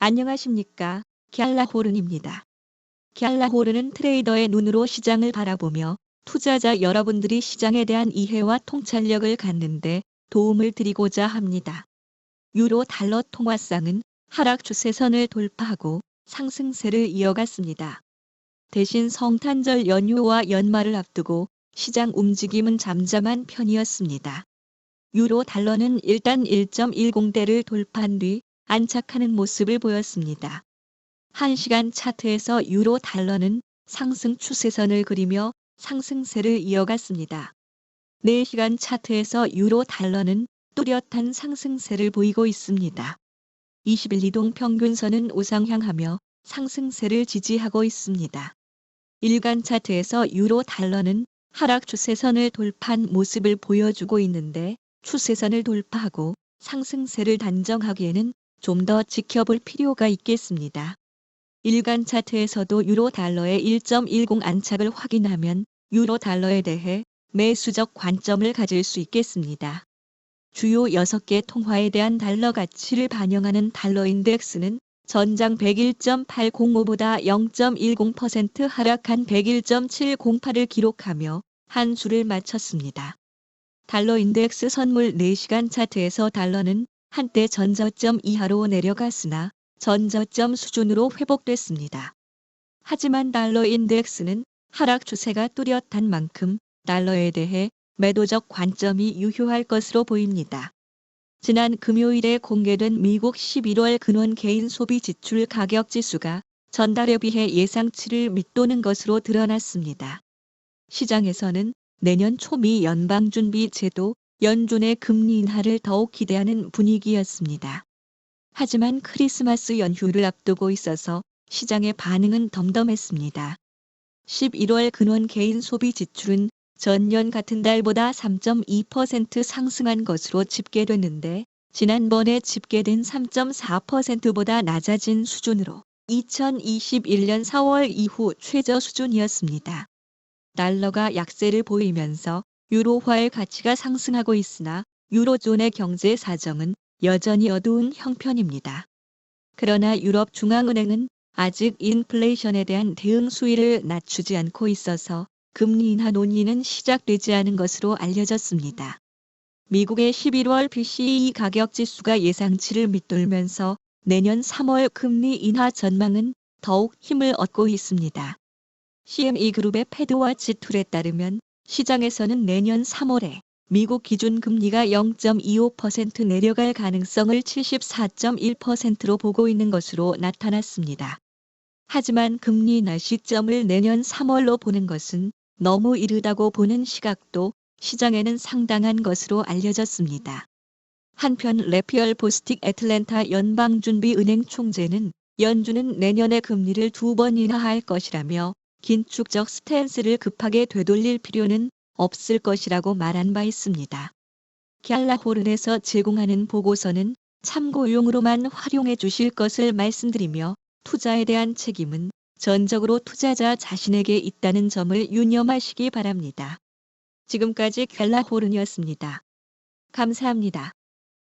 안녕하십니까. 갤라호른입니다. 갤라호른은 트레이더의 눈으로 시장을 바라보며 투자자 여러분들이 시장에 대한 이해와 통찰력을 갖는데 도움을 드리고자 합니다. 유로 달러 통화상은 하락 추세선을 돌파하고 상승세를 이어갔습니다. 대신 성탄절 연휴와 연말을 앞두고 시장 움직임은 잠잠한 편이었습니다. 유로 달러는 일단 1.10대를 돌파한 뒤 안착하는 모습을 보였습니다. 1시간 차트에서 유로 달러는 상승 추세선을 그리며 상승세를 이어갔습니다. 4시간 차트에서 유로 달러는 뚜렷한 상승세를 보이고 있습니다. 20일 이동 평균선은 우상향하며 상승세를 지지하고 있습니다. 일간 차트에서 유로 달러는 하락 추세선을 돌파한 모습을 보여주고 있는데 추세선을 돌파하고 상승세를 단정하기에는 좀 더 지켜볼 필요가 있겠습니다. 일간 차트에서도 유로 달러의 1.10 안착을 확인하면 유로 달러에 대해 매수적 관점을 가질 수 있겠습니다. 주요 6개 통화에 대한 달러 가치를 반영하는 달러 인덱스는 전장 101.805보다 0.10% 하락한 101.708을 기록하며 한 수를 마쳤습니다. 달러 인덱스 선물 4시간 차트에서 달러는 한때 전저점 이하로 내려갔으나 전저점 수준으로 회복됐습니다. 하지만 달러 인덱스는 하락 추세가 뚜렷한 만큼 달러에 대해 매도적 관점이 유효할 것으로 보입니다. 지난 금요일에 공개된 미국 11월 근원 개인 소비 지출 가격 지수가 전달에 비해 예상치를 밑도는 것으로 드러났습니다. 시장에서는 내년 초미 연방준비 제도 연준의 금리 인하를 더욱 기대하는 분위기였습니다. 하지만 크리스마스 연휴를 앞두고 있어서 시장의 반응은 덤덤했습니다. 11월 근원 개인 소비 지출은 전년 같은 달보다 3.2% 상승한 것으로 집계됐는데 지난번에 집계된 3.4%보다 낮아진 수준으로 2021년 4월 이후 최저 수준이었습니다. 달러가 약세를 보이면서 유로화의 가치가 상승하고 있으나 유로존의 경제 사정은 여전히 어두운 형편입니다. 그러나 유럽 중앙은행은 아직 인플레이션에 대한 대응 수위를 낮추지 않고 있어서 금리 인하 논의는 시작되지 않은 것으로 알려졌습니다. 미국의 11월 PCE 가격 지수가 예상치를 밑돌면서 내년 3월 금리 인하 전망은 더욱 힘을 얻고 있습니다. CME 그룹의 패드와치 툴에 따르면 시장에서는 내년 3월에 미국 기준 금리가 0.25% 내려갈 가능성을 74.1%로 보고 있는 것으로 나타났습니다. 하지만 금리 인하 시점을 내년 3월로 보는 것은 너무 이르다고 보는 시각도 시장에는 상당한 것으로 알려졌습니다. 한편 레피얼 보스틱 애틀랜타 연방준비은행 총재는 연준은 내년에 금리를 두 번 인하할 것이라며 긴축적 스탠스를 급하게 되돌릴 필요는 없을 것이라고 말한 바 있습니다. 갤라호른에서 제공하는 보고서는 참고용으로만 활용해 주실 것을 말씀드리며 투자에 대한 책임은 전적으로 투자자 자신에게 있다는 점을 유념하시기 바랍니다. 지금까지 갤라호른이었습니다. 감사합니다.